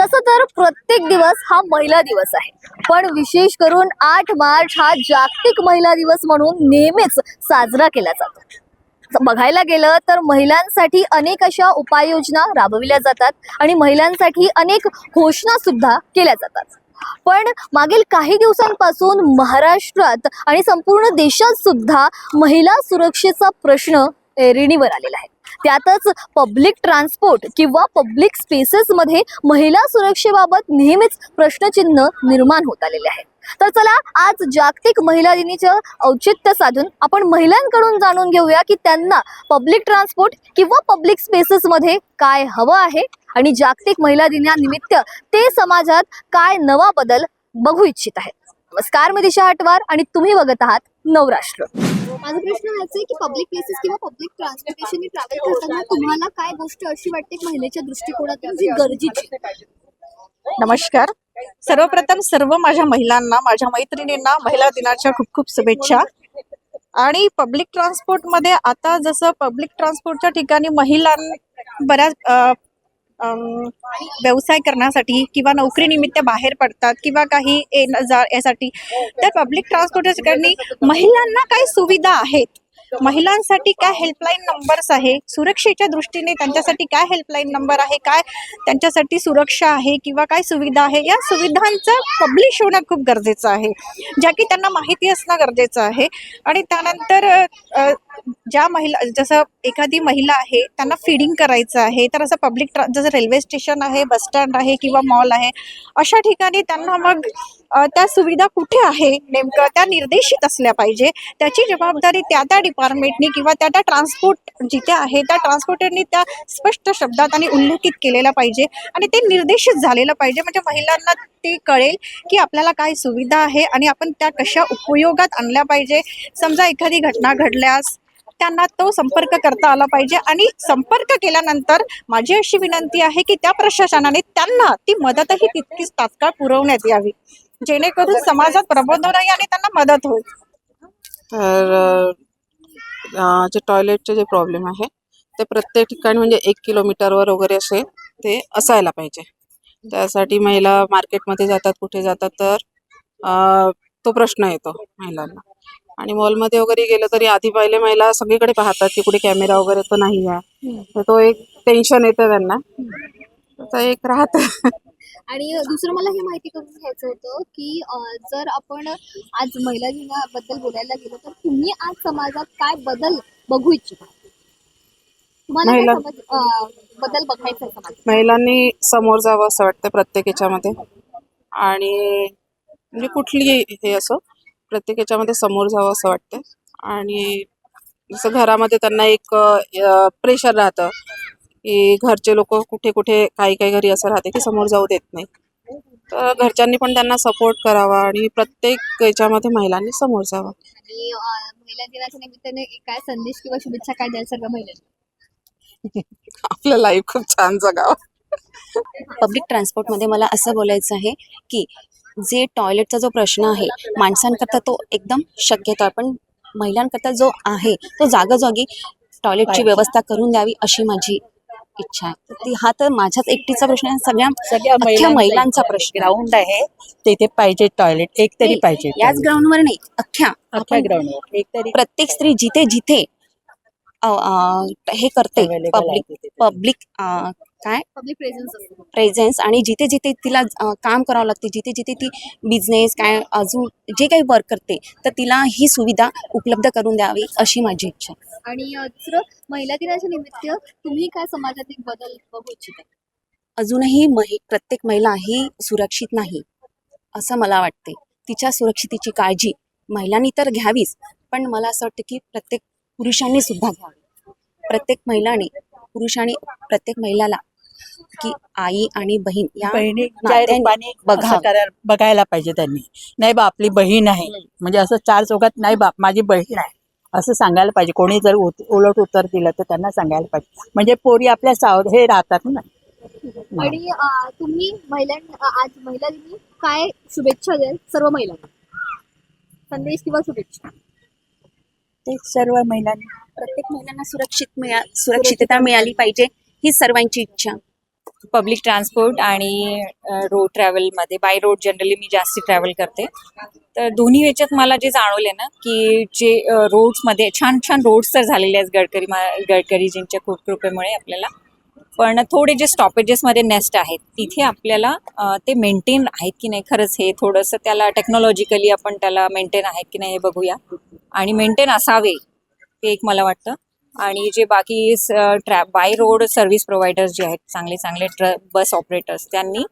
तसं तर प्रत्येक दिवस हा महिला दिवस आहे. पण विशेष करून आठ मार्च हा जागतिक महिला दिवस म्हणून नेहमीच साजरा केला जातो. बघायला गेलं तर महिलांसाठी अनेक अशा उपाययोजना राबविल्या जातात आणि महिलांसाठी अनेक घोषणा सुद्धा केल्या जातात. पण मागील काही दिवसांपासून महाराष्ट्रात आणि संपूर्ण देशात सुद्धा महिला सुरक्षेचा प्रश्न ऐरणीवर आलेला आहे. त्यातच पब्लिक ट्रान्सपोर्ट किंवा पब्लिक स्पेसेसमध्ये महिला सुरक्षेबाबत नेहमीच प्रश्नचिन्ह निर्माण होत आलेले आहे. तर चला आज जागतिक महिला दिनीचं औचित्य साधून आपण महिलांकडून जाणून घेऊया की त्यांना पब्लिक ट्रान्सपोर्ट किंवा पब्लिक स्पेसेसमध्ये काय हवं आहे आणि जागतिक महिला दिनानिमित्त ते समाजात काय नवा बदल बघू इच्छित आहेत. नमस्कार मी दिशा हटवार आणि तुम्ही बघत आहात नवराष्ट्र. माझा प्रश्न हाच आहे की पब्लिक प्लेसेस किंवा पब्लिक ट्रान्सपोर्टेशन ट्रॅव्हल करताना तुम्हाला काय गोष्ट अशी वाटते महिलेच्या दृष्टिकोनातून जी गरजेची? नमस्कार. सर्वप्रथम सर्व माझ्या महिलांना माझ्या मैत्रिणींना महिला दिनाच्या खूप खूप शुभेच्छा. आणि पब्लिक ट्रान्सपोर्टमध्ये आता जसं पब्लिक ट्रान्सपोर्टच्या ठिकाणी महिलां बऱ्याच अ, व्यवसाय करण्यासाठी किंवा नोकरीनिमित्त बाहेर पडतात किंवा काही येणं जा यासाठी. तर पब्लिक ट्रान्सपोर्टेशनकडनी महिलांना काय सुविधा आहेत. महिलांसाठी काय हेल्पलाईन नंबर्स आहे? सुरक्षेच्या दृष्टीने त्यांच्यासाठी काय हेल्पलाईन नंबर आहे? काय त्यांच्यासाठी सुरक्षा आहे किंवा काय सुविधा आहे? या सुविधांचं पब्लिश होणं खूप गरजेचं आहे. ज्या की त्यांना माहिती असणं गरजेचं आहे. आणि त्यानंतर ज्या महिला जसं एखादी महिला आहे त्यांना फिडिंग करायचं आहे तर असं पब्लिक ट्रा जसं रेल्वे स्टेशन आहे बस स्टँड आहे किंवा मॉल आहे अशा ठिकाणी त्यांना मग त्या सुविधा कुठे आहे नेमकं त्या निर्देशित असल्या पाहिजे. त्याची जबाबदारी त्या त्या डिपार्टमेंटनी किंवा त्या त्या ट्रान्सपोर्ट जिथे आहे त्या ट्रान्सपोर्टरनी त्या स्पष्ट शब्दात आणि उल्लेखित केलेला पाहिजे आणि ते निर्देशित झालेलं पाहिजे. म्हणजे महिलांना ते कळेल की आपल्याला काय सुविधा आहे आणि आपण त्या कशा उपयोगात आणल्या पाहिजे. समजा एखादी घटना घडल्यास त्यांना तो संपर्क करता आला पाहिजे आणि संपर्क केल्यानंतर माझी अशी विनंती आहे की त्या प्रशासनाने त्यांना ती मदतही तितकीच तात्काळ पुरवण्यात यावी. जेणेकरून समाजात प्रबोधनही आणि त्यांना मदत होईल. तर जे टॉयलेटचे जे प्रॉब्लेम आहे ते प्रत्येक ठिकाणी म्हणजे एक किलोमीटरवर वगैरे असे ते असायला पाहिजे. त्यासाठी महिला मार्केटमध्ये जातात कुठे जातात तर तो प्रश्न येतो महिलांना. आणि मॉलमध्ये वगैरे गेलं तरी आधी पहिले महिला सगळीकडे पाहतात की कुठे कॅमेरा वगैरे तर नाही आहे. तर तो एक टेन्शन येतं त्यांना. तर एक राहतं. आणि दुसरं मला हे माहिती करून घ्यायचं होतं की जर आपण आज महिला दिनाबद्दल बोलायला गेलो तर तुम्ही आज समाजात काय बदल बघू इच्छिता? महिला- बदल बघायचा महिलांनी समोर जावं असं वाटतं प्रत्येक याच्यामध्ये. आणि म्हणजे कुठली हे असो प्रत्येक याच्यामध्ये समोर जावं असं वाटतं आणि जसं घरामध्ये त्यांना एक प्रेशर राहतं की घरचे लोक कुठे कुठे काही काही घरी असं राहते की समोर जाऊ देत नाही तर घरच्यांनी पण त्यांना सपोर्ट करावा आणि प्रत्येक याच्यामध्ये महिलांनी समोर जावं. आणि महिला दिनाच्या निमित्ताने काय संदेश किंवा शुभेच्छा काय द्याल सर्व महिलांना? आपलं लाईफ खूप छान जगावं. पब्लिक ट्रान्सपोर्टमध्ये मला असं बोलायचं आहे की जे टॉयलेटचा जो प्रश्न आहे माणसांकरता तो एकदम शक्यतो आहे. पण महिलांकरता जो आहे तो जागोजागी टॉयलेटची व्यवस्था करून द्यावी अशी माझी इच्छा आहे. हा तर माझ्याच एकटीचा प्रश्न आहे. सगळ्या सगळ्या महिलांचा प्रश्न. ग्राउंड आहे. तिथे पाहिजे टॉयलेट एक तरी पाहिजे याच ग्राउंडवर नाही. अख्ख्या अख्ख्या ग्राउंडवर एक तरी प्रत्येक स्त्री जिथे जिथे हे करते पब्लिक. पब्लिक काय? पब्लिक प्रेझेन्स आणि जिथे जिथे तिला काम करावं लागते जिथे जिथे ती बिझनेस काय अजून जे काही वर्क करते तर तिला ही सुविधा उपलब्ध करून द्यावी अशी माझी इच्छा. आणि दुसरं महिला दिनाच्या निमित्त तुम्ही काय समाजातील बदल बघू इच्छिता? अजूनही महि प्रत्येक महिला ही सुरक्षित नाही असं मला वाटते. तिच्या सुरक्षितेची काळजी महिलांनी तर घ्यावीच पण मला असं वाटतं की प्रत्येक पुरुषांनी सुद्धा घ्यावी. प्रत्येक महिलाने पुरुषांनी प्रत्येक महिलाला की आई आणि बहीण या नात्याने. असं करायला बघायला पाहिजे त्यांनी. नाही बा आपली बहीण आहे. म्हणजे असं चार चौकात नाही बाप माझी बहीण आहे. असं सांगायला पाहिजे. कोणी जर उलट उत्तर दिलं तर त्यांना सांगायला पाहिजे. म्हणजे पोरी आपल्या सावध हे राहतात ना. आणि तुम्ही महिलां आज महिला दिनी काय शुभेच्छा द्याल? सर्व महिलांना. संदेश किंवा शुभेच्छा. प्रत्येक सर्व महिलांनी प्रत्येक महिलांना सुरक्षित मिळा सुरक्षितता मिळाली पाहिजे ही सर्वांची इच्छा. पब्लिक ट्रान्सपोर्ट आणि रोड ट्रॅव्हलमध्ये बाय रोड जनरली मी जास्ती ट्रॅव्हल करते. तर दोन्ही ह्याच्यात मला जे जाणवले ना की जे रोड्समध्ये छान छान रोड्स तर झालेले आहेत गडकरी मा गडकरीजींच्या खूप कृपेमुळे आपल्याला. पण थोडे जे स्टॉपेजेसमध्ये नेस्ट आहेत तिथे आपल्याला ते मेंटेन आहेत की नाही? खरंच हे थोडंसं त्याला टेक्नॉलॉजिकली आपण त्याला मेंटेन आहेत की नाही हे बघूया. आणि मेंटेन असावे ते एक मला वाटतं. आणि जे बाकी ट्रॅ बाय रोड सर्व्हिस प्रोव्हायडर्स जे आहेत चांगले चांगले ट्र बस ऑपरेटर्स त्यांनी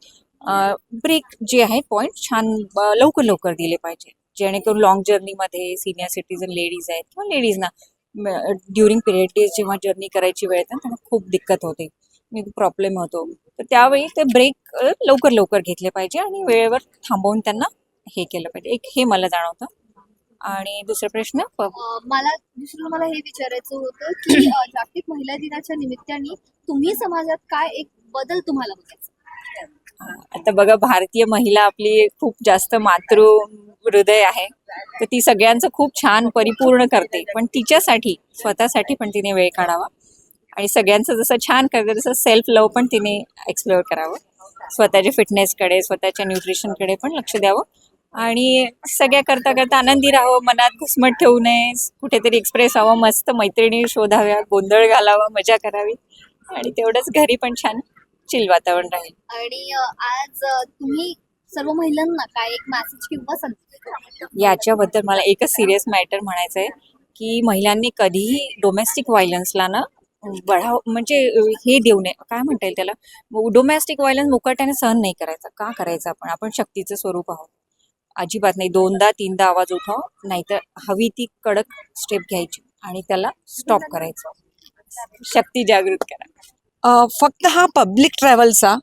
ब्रेक जे आहेत पॉईंट छान ब- लवकर लवकर दिले पाहिजे. जेणेकरून लॉंग जर्नीमध्ये सिनियर सिटीजन लेडीज आहेत किंवा लेडीजना ड्युरिंग पिरियड जेव्हा जर्नी करायची वेळ येते तेव्हा त्यांना खूप दिक्कत होते. प्रॉब्लेम होतो. तर त्यावेळी ते ब्रेक लवकर लवकर घेतले पाहिजे आणि वेळेवर थांबवून त्यांना हे केलं पाहिजे. एक हे मला जाणवतं. आणि दुसरा प्रश्न मला दुसरं मला हे विचारायचं होतं की जागतिक महिला दिनाच्या निमित्ताने तुम्ही समाजात काय एक बदल तुम्हाला बघायचा? आता बघा भारतीय महिला आपली खूप जास्त मातृ हृदय आहे. तर ती सगळ्यांचं खूप छान परिपूर्ण करते. पण तिच्यासाठी स्वतःसाठी पण तिने वेळ काढावा. आणि सगळ्यांचं जसं छान करते तसं सेल्फ लव पण तिने एक्सप्लोअर करावं. स्वतःच्या फिटनेसकडे स्वतःच्या न्यूट्रिशनकडे पण लक्ष द्यावं. आणि सगळ्या करता करता आनंदी राहावं मनात घुसमट ठेवू नये कुठेतरी एक्सप्रेस हवं मस्त मैत्रिणी शोधाव्या गोंधळ घालावा मजा करावी. आणि तेवढंच घरी पण छान चिल वातावरण राहील. आणि आज तुम्ही सर्व महिलांना काय एक मेसेज किंवा? याच्याबद्दल मला एकच सिरियस मॅटर म्हणायचं आहे की महिलांनी कधीही डोमेस्टिक व्हायलन्सला ना बढाव म्हणजे हे देऊ नये. काय म्हणता येईल त्याला? डोमेस्टिक व्हायलन्स मुकाट्याने सहन नाही करायचा. का करायचं आपण? आपण शक्तीचं स्वरूप आहोत. अजिबात नाही. दोनदा तीनदा आवाज उठाव नाहीतर हवी ती कडक स्टेप घ्यायची आणि त्याला स्टॉप करायचं. शक्ती जागृत करा. फक्त हा पब्लिक ट्रॅव्हलचा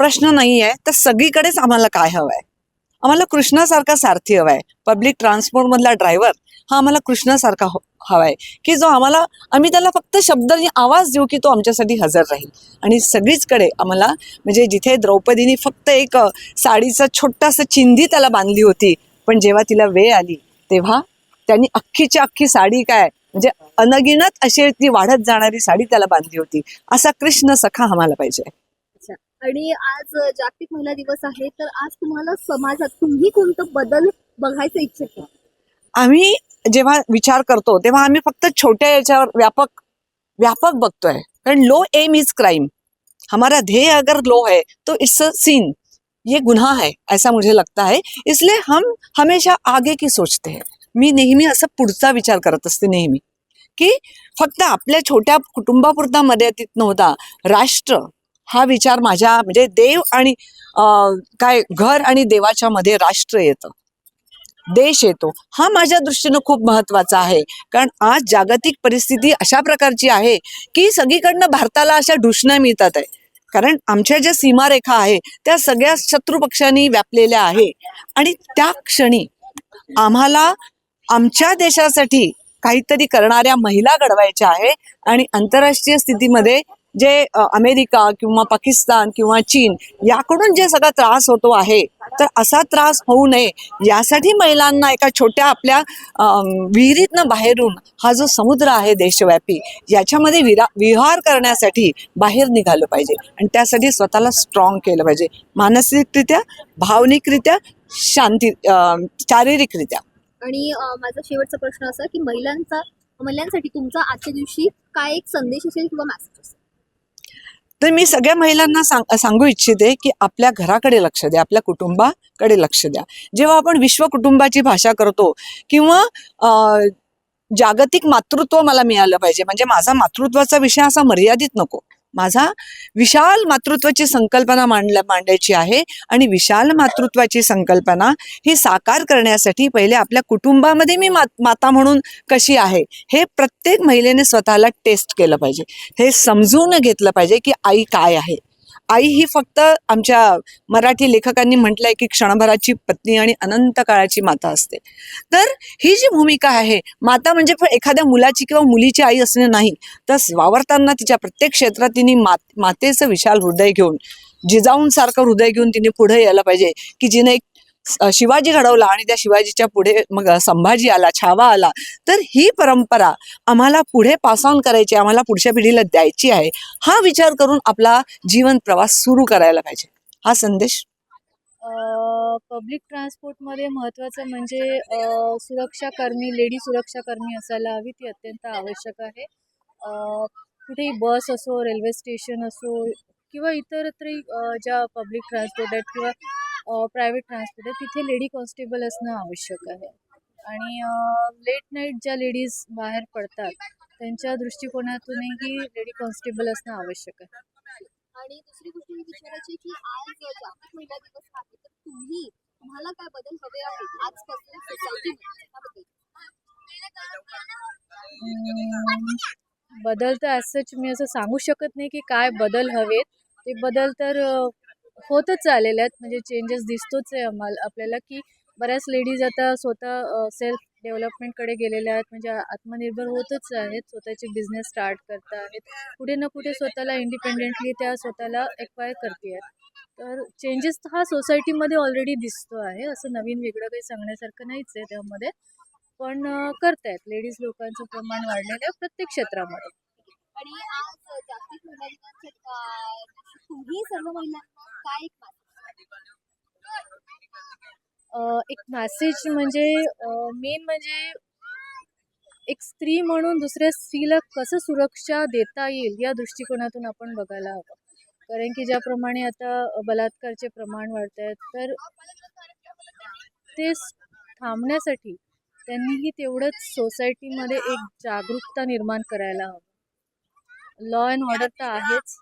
प्रश्न नाही आहे तर सगळीकडेच आम्हाला काय हवं आहे आम्हाला कृष्णासारखा सारथी हवा आहे पब्लिक ट्रान्सपोर्टमधला ड्रायव्हर हा आम्हाला कृष्णासारखा हो- हवा आहे की जो आम्हाला आम्ही त्याला फक्त शब्द आणि आवाज देऊ की तो आमच्यासाठी हजर राहील. आणि सगळीचकडे आम्हाला म्हणजे जिथे द्रौपदीने फक्त एक साडीचं छोटासा चिंधी त्याला बांधली होती पण जेव्हा तिला वेळ आली तेव्हा त्यांनी अख्खीची अख्खी साडी काय म्हणजे अनगिनत अशी ती वाढत जाणारी साडी त्याला बांधली होती. असा कृष्ण सखा आम्हाला पाहिजे. आणि आज जागतिक महिला दिवस आहे तर आज तुम्हाला समाजात तुम्ही कोणतं बदल बघायचं इच्छित? आम्ही जेव्हा विचार करतो तेव्हा आम्ही फक्त छोट्या याच्यावर व्यापक व्यापक बघतोय. कारण लो एम इज क्राइम हमारा ध्येय अगर लो है तो इट्स अ सीन ये गुन्हा है ऐसा मुझे लगता है. इसलिए हम हमेशा आगे की सोचते हैं. मी नेहमी असं पुढचा विचार करत असते नेहमी की फक्त आपल्या छोट्या कुटुंबापुरता मर्यादित नव्हता. राष्ट्र हा विचार माझ्या म्हणजे देव आणि काय घर आणि देवाच्या मध्ये राष्ट्र येतं. देश येतो. हा माझ्या दृष्टीनं खूप महत्त्वाचा आहे. कारण आज जागतिक परिस्थिती अशा प्रकारची आहे की सगळीकडनं भारताला अशा ढुसण्या मिळतात आहे. कारण आमच्या ज्या सीमारेखा आहे त्या सगळ्या शत्रू पक्षांनी व्यापलेल्या आहे. आणि त्या क्षणी आम्हाला आमच्या देशासाठी काहीतरी करणाऱ्या महिला घडवायच्या आहे आणि आंतरराष्ट्रीय स्थितीमध्ये जे अमेरिका किंवा पाकिस्तान किंवा चीन याकडून जे सगळा त्रास होतो आहे तर असा त्रास होऊ नये. यासाठी महिलांना एका छोट्या आपल्या विहिरीतनं बाहेरून हा जो समुद्र आहे देशव्यापी याच्यामध्ये विरा विहार करण्यासाठी बाहेर निघालं पाहिजे. आणि त्यासाठी स्वतःला स्ट्रॉंग केलं पाहिजे. मानसिकरित्या भावनिकरित्या शांती शारीरिकरित्या. आणि माझा शेवटचा प्रश्न असा की महिलांचा महिलांसाठी तुमचा आजच्या दिवशी काय एक संदेश असेल किंवा मेसेज असेल? तर मी सगळ्या महिलांना सांग सांगू इच्छिते की आपल्या घराकडे लक्ष द्या आपल्या कुटुंबाकडे लक्ष द्या. जेव्हा आपण विश्व कुटुंबाची भाषा करतो किंवा जागतिक मातृत्व मला मिळालं पाहिजे म्हणजे माझा मातृत्वाचा विषय असा मर्यादित नको. माझा विशाल मातृत्वाची संकल्पना मांडल्या मांडायची आहे आणि विशाल मातृत्वाची संकल्पना ही साकार करण्यासाठी पहिले आपल्या कुटुंबामध्ये मी मात माता म्हणून कशी आहे हे प्रत्येक महिलेने स्वतःला टेस्ट केलं पाहिजे. हे समजून घेतलं पाहिजे की आई काय आहे. आई ही फक्त आमच्या मराठी लेखकांनी म्हटलंय की क्षणभराची पत्नी आणि अनंत काळाची माता असते. तर ही जी भूमिका आहे माता म्हणजे एखाद्या मुलाची किंवा मुलीची आई असणे नाही तर वावरताना तिच्या प्रत्येक क्षेत्रात तिने मात मातेचं विशाल हृदय घेऊन जिजाऊंसारखं हृदय घेऊन तिने पुढे यायला पाहिजे की जिने एक शिवाजी घडवला आणि त्या शिवाजीच्या पुढे मग संभाजी आला छावा आला. तर ही परंपरा आम्हाला पुढे पास ऑन करायची आहे, आम्हाला पुढच्या पिढीला द्यायची आहे हा विचार करून आपला जीवन प्रवास सुरू करायला पाहिजे. हा संदेश. पब्लिक ट्रान्सपोर्टमध्ये महत्त्वाचं म्हणजे सुरक्षाकर्मी लेडी सुरक्षाकर्मी असायला हवी ती अत्यंत आवश्यक आहे. कुठेही बस असो रेल्वे स्टेशन असो किंवा इतरत्रही ज्या पब्लिक ट्रान्सपोर्ट आहेत किंवा प्रायव्हेट ट्रान्सपोर्ट आहे. तिथे लेडी कॉन्स्टेबल असणं आवश्यक आहे. आणि लेट नाईट ज्या लेडीज बाहेर पडतात त्यांच्या दृष्टिकोनातूनही लेडी कॉन्स्टेबल असणं आवश्यक आहे. आणि दुसरी गोष्ट ही विचारायची की आज जागतिक महिला दिवस आहे तर तुम्ही तुम्हाला काय बदल हवे आहेत? आजपासून सोसायटी बदल तर असंच मी असं सांगू शकत नाही की काय बदल हवेत. ते बदल तर होतच आलेले आहेत. म्हणजे चेंजेस दिसतोच आहे आम्हाला आपल्याला की बऱ्याच लेडीज आता स्वतः सेल्फ डेव्हलपमेंटकडे गेलेल्या आहेत. म्हणजे आत्मनिर्भर होतच आहेत. स्वतःचे बिझनेस स्टार्ट करत आहेत. कुठे ना कुठे स्वतःला इंडिपेंडेंटली त्या स्वतःला एक्वायर करते आहेत. तर चेंजेस हा सोसायटीमध्ये ऑलरेडी दिसतो आहे. असं नवीन वेगळं काही सांगण्यासारखं नाहीच आहे त्यामध्ये. पण करत करतायत. लेडीज लोकांचं प्रमाण वाढलेलं आहे प्रत्येक क्षेत्रामध्ये. आणि आज जागतिक महिला दिनाच्या तुम्ही सर्व महिलांना काय एक एक मॅसेज म्हणजे मेन म्हणजे एक स्त्री म्हणून दुसऱ्या स्त्रीला कसं सुरक्षा देता येईल या दृष्टिकोनातून आपण बघायला हवं. कारण की ज्याप्रमाणे आता बलात्कारचे प्रमाण वाढत आहेत तर ते थांबण्यासाठी त्यांनीही तेवढंच सोसायटीमध्ये एक जागरूकता निर्माण करायला हवं. लॉ अँड ऑर्डर तर आहेच.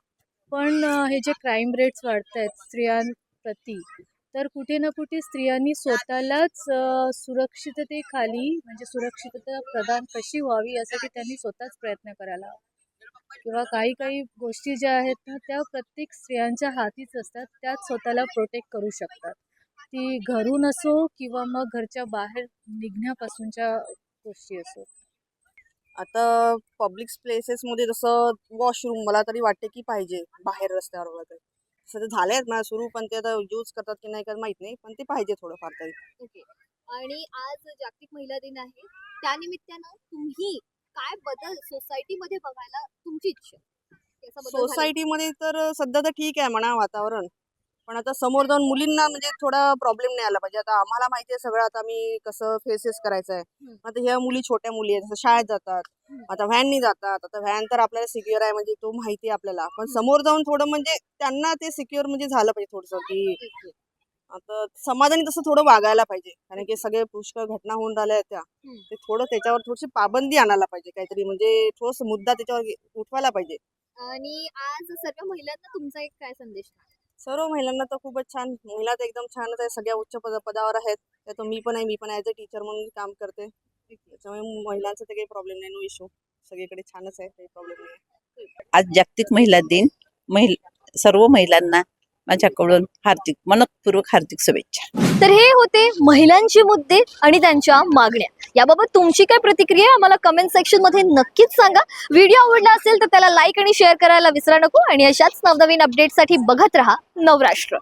पण हे जे क्राईम रेट्स वाढत आहेत स्त्रियांप्रती तर कुठे ना कुठे स्त्रियांनी स्वतःलाच सुरक्षिततेखाली म्हणजे सुरक्षितता प्रदान कशी व्हावी यासाठी त्यांनी स्वतःच प्रयत्न करायला हवा. किंवा काही काही गोष्टी ज्या आहेत ना त्या प्रत्येक स्त्रियांच्या हातीच असतात. त्याच स्वतःला प्रोटेक्ट करू शकतात. ती घरून असो किंवा मग घरच्या बाहेर निघण्यापासूनच्या गोष्टी असो. आता पब्लिक प्लेसेसमध्ये जसं वॉशरूम मला तरी वाटते की पाहिजे बाहेर रस्त्यावर वगैरे. ते झाले आहेत मला सुरू पण ते आता यूज करतात की नाही करत माहीत नाही पण ते पाहिजे थोडंफार तरी. ओके आणि आज जागतिक महिला दिन आहे त्यानिमित्तानं तुम्ही काय बदल सोसायटीमध्ये बघायला तुमची इच्छा? बदल झाला? सोसायटीमध्ये तर सध्या तर ठीक आहे म्हणा वातावरण. पण आता समोर जाऊन मुलींना म्हणजे थोडा प्रॉब्लेम नाही आला पाहिजे. आता आम्हाला माहिती आहे सगळं आता आम्ही कसं फेसेस करायचं आहे आता ह्या मुली छोट्या मुली आहेत जसं शाळेत जातात आता व्हॅननी जातात आता व्हॅन तर आपल्याला सिक्युअर आहे म्हणजे तो माहिती आहे आपल्याला. पण समोर जाऊन थोडं म्हणजे त्यांना ते सिक्युअर म्हणजे झालं पाहिजे थोडंसं की आता समाजाने तसं थोडं वागायला पाहिजे. कारण की सगळे पुष्कळ घटना होऊन राहिल्या त्या. ते थोडं त्याच्यावर थोडीशी पाबंदी आणायला पाहिजे काहीतरी म्हणजे ठोस मुद्दा त्याच्यावर उठवायला पाहिजे. आणि आज सर्व महिलांना तुमचा एक काय संदेश? आहे? सर्व महिलांना तर खूपच छान महिला तर एकदम छानच आहे सगळ्या उच्च पद पदावर आहेत. त्यात मी पण आहे मी पण ॲज अ टीचर म्हणून काम करते. त्याच्यामुळे महिलांचा तर काही प्रॉब्लेम नाही नो इश्यू. सगळीकडे छानच आहे काही प्रॉब्लेम नाही. आज जागतिक महिला दिन महिला सर्व महिलांना माझ्याकडून हार्दिक मनपूर्वक हार्दिक शुभेच्छा. तर हे होते महिलांचे मुद्दे आणि त्यांच्या मागण्या. याबाबत तुमची काय प्रतिक्रिया आम्हाला कमेंट सेक्शनमध्ये नक्कीच सांगा. व्हिडिओ आवडला असेल तर त्याला लाईक आणि शेअर करायला विसरा नको. आणि अशाच नवनवीन अपडेटसाठी बघत राहा नवराष्ट्र.